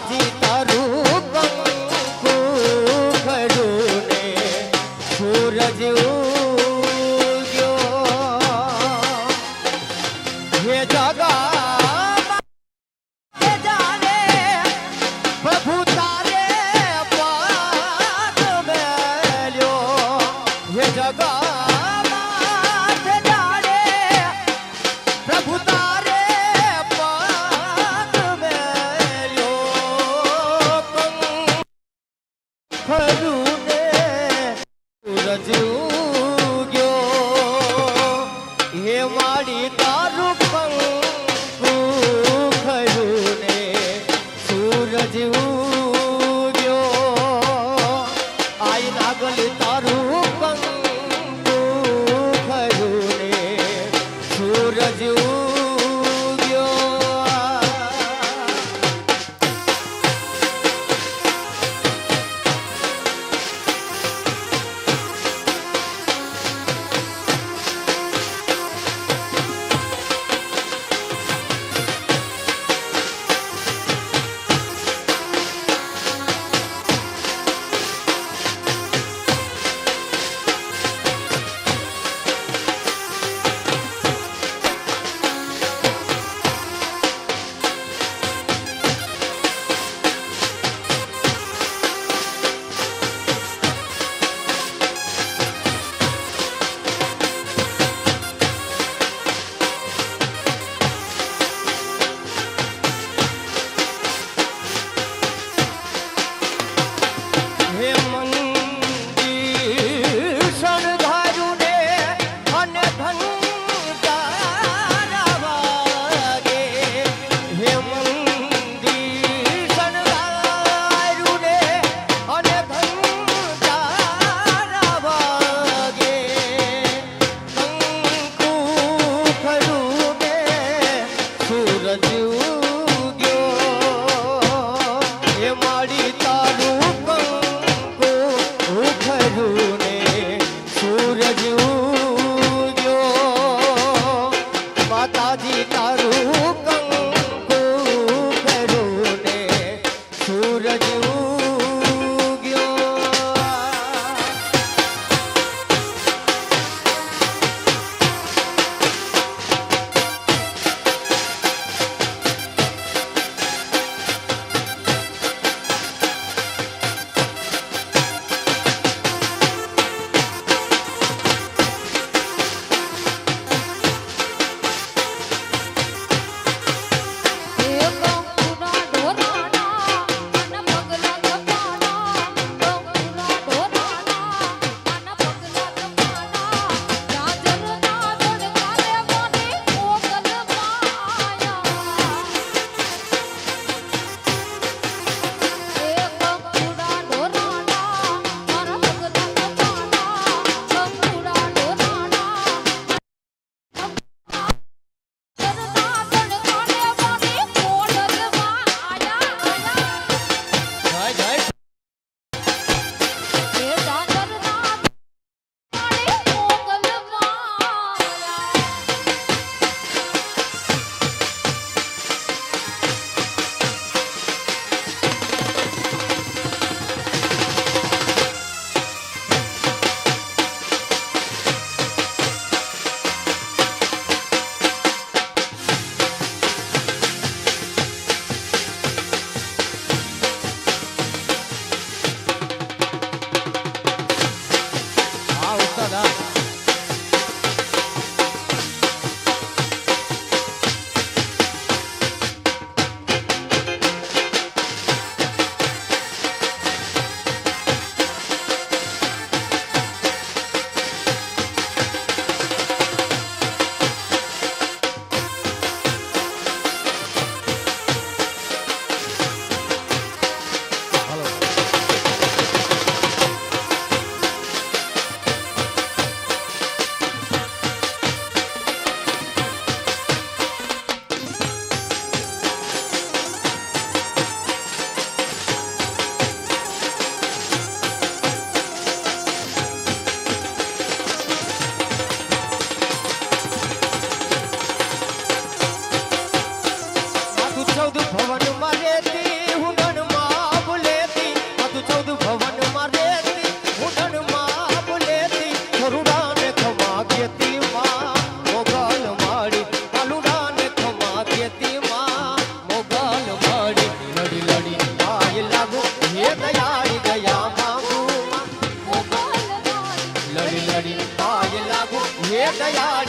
pode 加呀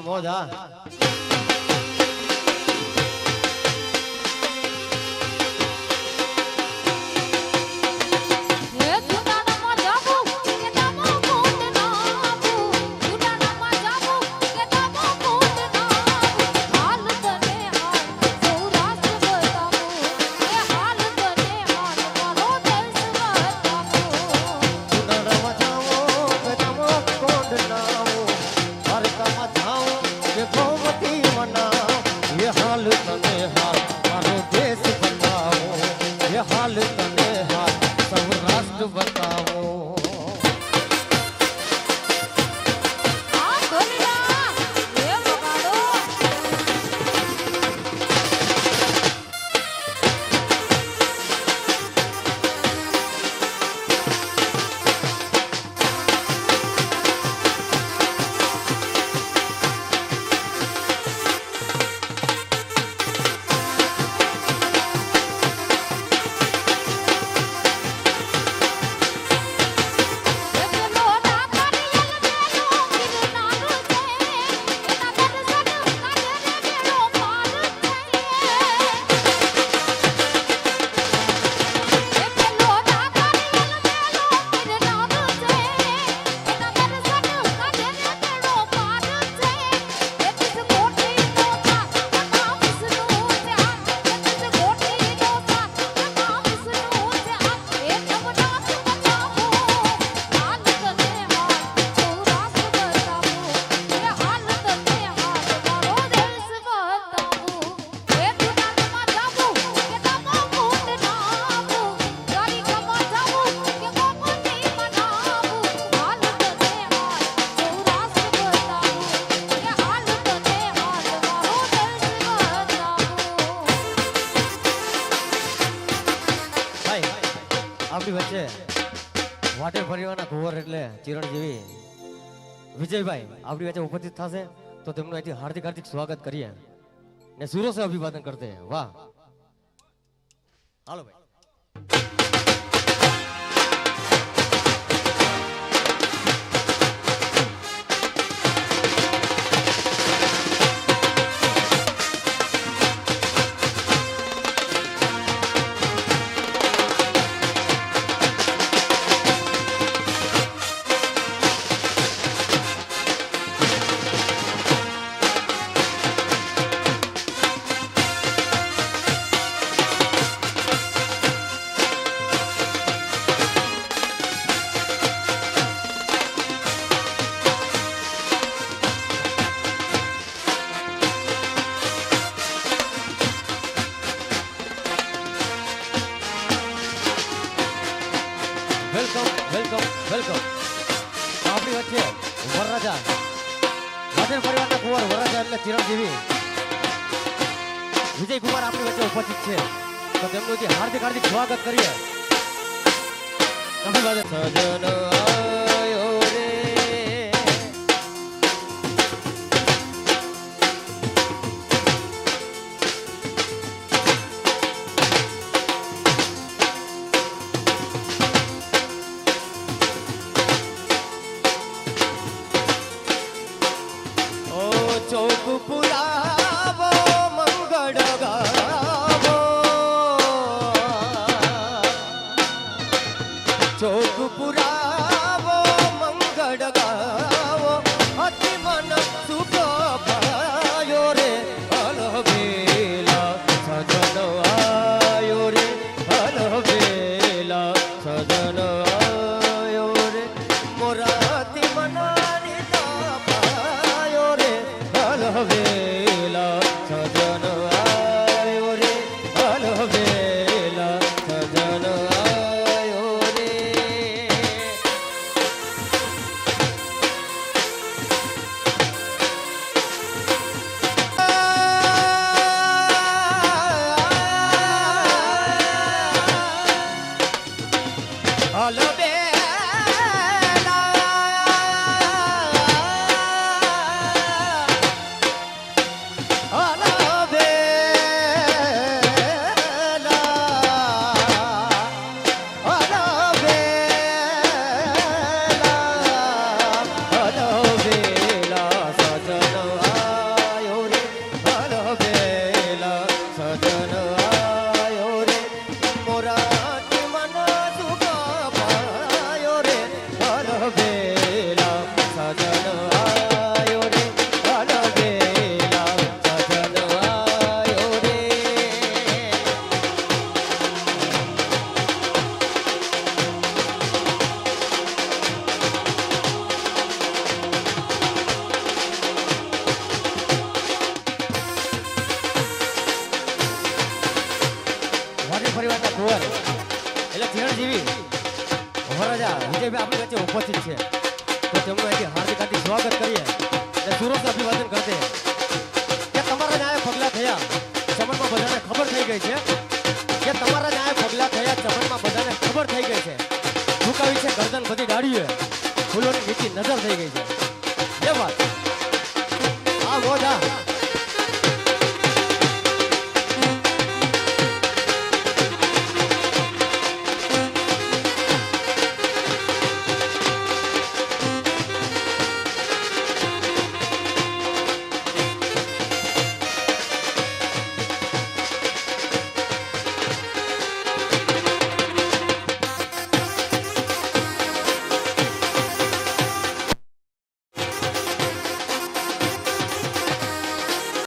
dá, vou dar. આપણી વચ્ચે વાટે ફરીવાના કુંવર એટલે ચિરણ જેવી વિજયભાઈ આપણી વચ્ચે ઉપસ્થિત થશે, તો તેમનું અહીંથી હાર્દિક હાર્દિક સ્વાગત કરીએ. ને સુરો અભિવાદન કરતે વાહ. હાલો ભાઈ. વરાજા વાજન પરિવારના કુંવર વરાજા એટલે ચિરંજીવી. વિજય કુમાર આપણી વચ્ચે ઉપસ્થિત છે. તો તેમનું હાર્દિક હાર્દિક સ્વાગત કરીએ. સજન చోకు పురావో మంగడగా વરજા વિજયભાઈ આપણી વચ્ચે ઉપસ્થિત છે. તો તેમનું અહીંથી હાર્દિક હાર્દિક સ્વાગત કરીએ અને સુરત અભિવાદન કરશે કે તમારા ન્યાય પગલાં થયા. ચમનમાં બધાને ખબર થઈ ગઈ છે. કે તમારા ન્યાય પગલાં થયા, ચમનમાં બધાને ખબર થઈ ગઈ છે. ઝુકાવી છે ગરદન બધી ડાળીએ. ફૂલોની નીચી નજર થઈ ગઈ છે. એ વાત. આ મોજા